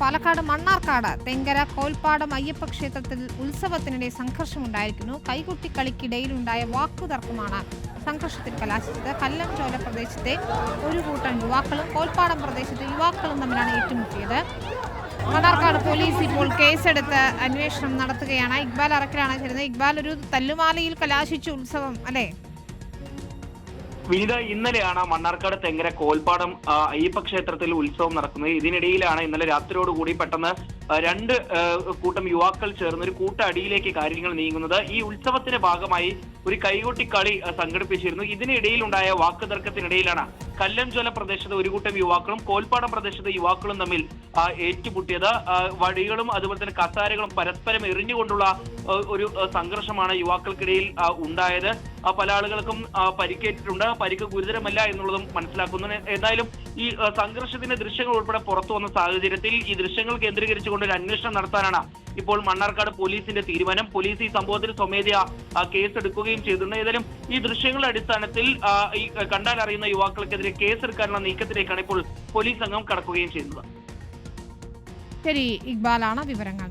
പാലക്കാട് മണ്ണാർക്കാട് തെങ്കര കോൽപ്പാടം അയ്യപ്പ ക്ഷേത്രത്തിൽ ഉത്സവത്തിനിടെ സംഘർഷമുണ്ടായിരിക്കുന്നു. കൈകൊട്ടിക്കളിക്കിടയിലുണ്ടായ വാക്കുതർക്കമാണ് സംഘർഷത്തിൽ കലാശിച്ചത്. കല്ലംചോല പ്രദേശത്തെ ഒരു കൂട്ടം യുവാക്കളും കോൽപ്പാടം പ്രദേശത്തെ യുവാക്കളും തമ്മിലാണ് ഏറ്റുമുട്ടിയത്. മണ്ണാർക്കാട് പോലീസ് ഇപ്പോൾ കേസെടുത്ത് അന്വേഷണം നടത്തുകയാണ്. ഇക്ബാൽ അറക്കലാണ് ചേരുന്നത്. ഇക്ബാൽ ഒരു തല്ലുമാലയിൽ കലാശിച്ചു ഉത്സവം അല്ലേ? വിനിത ഇന്നലെയാണ് മണ്ണാർക്കാട് തെങ്ങര കോൽപ്പാടം അയ്യപ്പ ക്ഷേത്രത്തിൽ ഉത്സവം നടക്കുന്നത്. ഇതിനിടയിലാണ് ഇന്നലെ രാത്രിയോടുകൂടി പെട്ടെന്ന് രണ്ട് കൂട്ടം യുവാക്കൾ ചേർന്ന് ഒരു കൂട്ട അടിയിലേക്ക് കാര്യങ്ങൾ നീങ്ങുന്നത്. ഈ ഉത്സവത്തിന്റെ ഭാഗമായി ഒരു കൈകൊട്ടി കളി സംഘടിപ്പിച്ചിരുന്നു. ഇതിനിടയിലുണ്ടായ വാക്കുതർക്കത്തിനിടയിലാണ് കല്ലംചോല പ്രദേശത്തെ ഒരു കൂട്ടം യുവാക്കളും കോൽപ്പാടം പ്രദേശത്തെ യുവാക്കളും തമ്മിൽ ഏറ്റുമുട്ടിയത്. വടികളും അതുപോലെ തന്നെ കസാരകളും പരസ്പരം എറിഞ്ഞുകൊണ്ടുള്ള ഒരു സംഘർഷമാണ് യുവാക്കൾക്കിടയിൽ ഉണ്ടായത്. പല ആളുകൾക്കും പരിക്കേറ്റിട്ടുണ്ട്. പരിക്ക് ഗുരുതരമല്ല എന്നുള്ളതും മനസ്സിലാക്കുന്നു. ഏതായാലും ഈ സംഘർഷത്തിന്റെ ദൃശ്യങ്ങൾ ഉൾപ്പെടെ പുറത്തു വന്ന സാഹചര്യത്തിൽ ഈ ദൃശ്യങ്ങൾ കേന്ദ്രീകരിച്ചുകൊണ്ട് ഒരു അന്വേഷണം നടത്താനാണ് ഇപ്പോൾ മണ്ണാർക്കാട് പോലീസിന്റെ തീരുമാനം. പോലീസ് ഈ സംഭവത്തിൽ സ്വമേധയ കേസ് കേസെടുക്കുകയും ചെയ്തിട്ടുണ്ട് ഏതായാലും ഈ ദൃശ്യങ്ങളുടെ അടിസ്ഥാനത്തിൽ ഈ കണ്ടാൽ അറിയുന്ന യുവാക്കൾക്കെതിരെ കേസെടുക്കാനുള്ള നീക്കത്തിലേക്കാണ് ഇപ്പോൾ പോലീസ് സംഘം കടക്കുകയും ചെയ്യുന്നത്. ശരി ഇക്ബാലാണ് വിവരങ്ങൾ.